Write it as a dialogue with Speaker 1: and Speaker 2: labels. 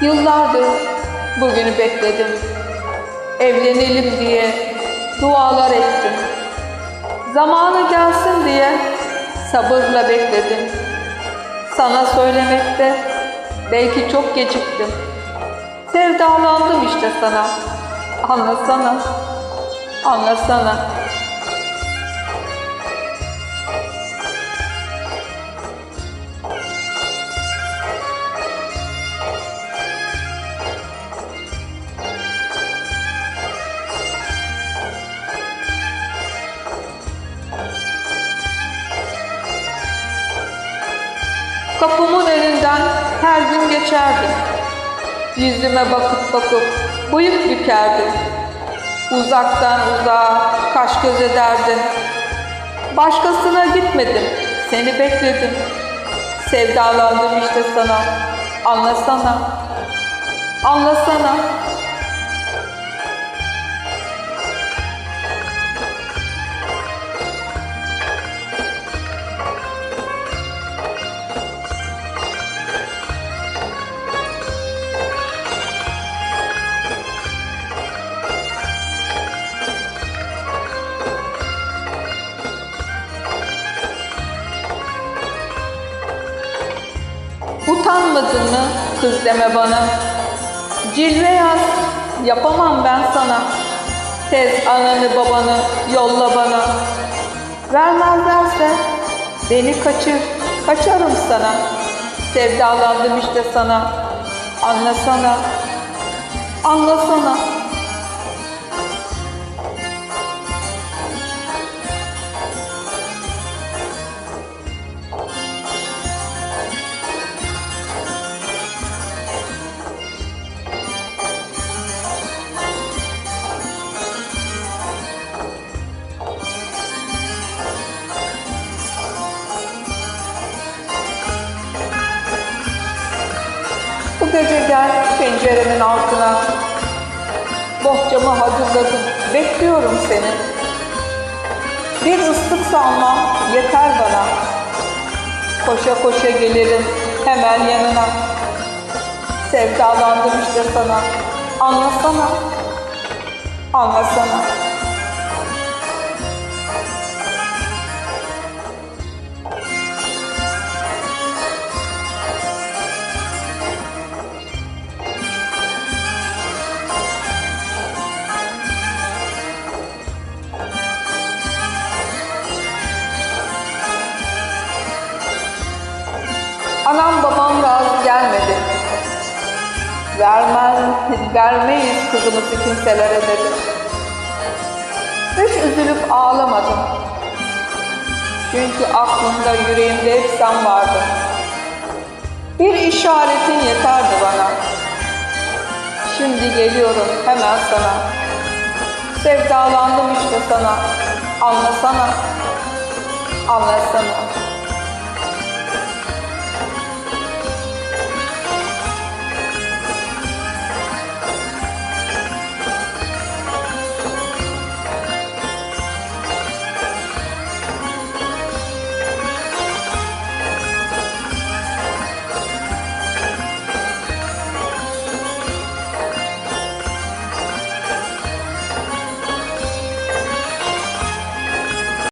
Speaker 1: Yıllardır bugünü bekledim. Evlenelim diye dualar ettim. Zamanı gelsin diye sabırla bekledim. Sana söylemekte belki çok geciktim. Sevdalandım işte sana. Anlasana. Anlasana. Kapımın önünden her gün geçerdim. Yüzüme bakıp bakıp bıyık bükerdim. Uzaktan uzağa kaş göz ederdin. Başkasına gitmedim, seni bekledim. Sevdalandım işte sana, anlasana, anlasana. Utanmadın mı kız deme bana. Cilve yaz, yapamam ben sana. Tez ananı babanı yolla bana. Vermezlerse beni kaçır, kaçarım sana. Sevdalandım işte sana. Anlasana, anlasana. Gel penceremin altına. Bohçamı hazırladım, bekliyorum seni. Bir ıslık salmam yeter bana. Koşa koşa gelirim hemen yanına. Sevdalandım işte sana. Anlasana. Anlasana. Anam babam razı gelmedi. Vermez, vermeyiz kızımızı kimselere dedi. Hiç üzülüp ağlamadım. Çünkü aklımda, yüreğimde hep sen vardın. Bir işaretin yeterdi bana. Şimdi geliyorum hemen sana. Sevdalandım işte sana. Anlasana. Anlasana.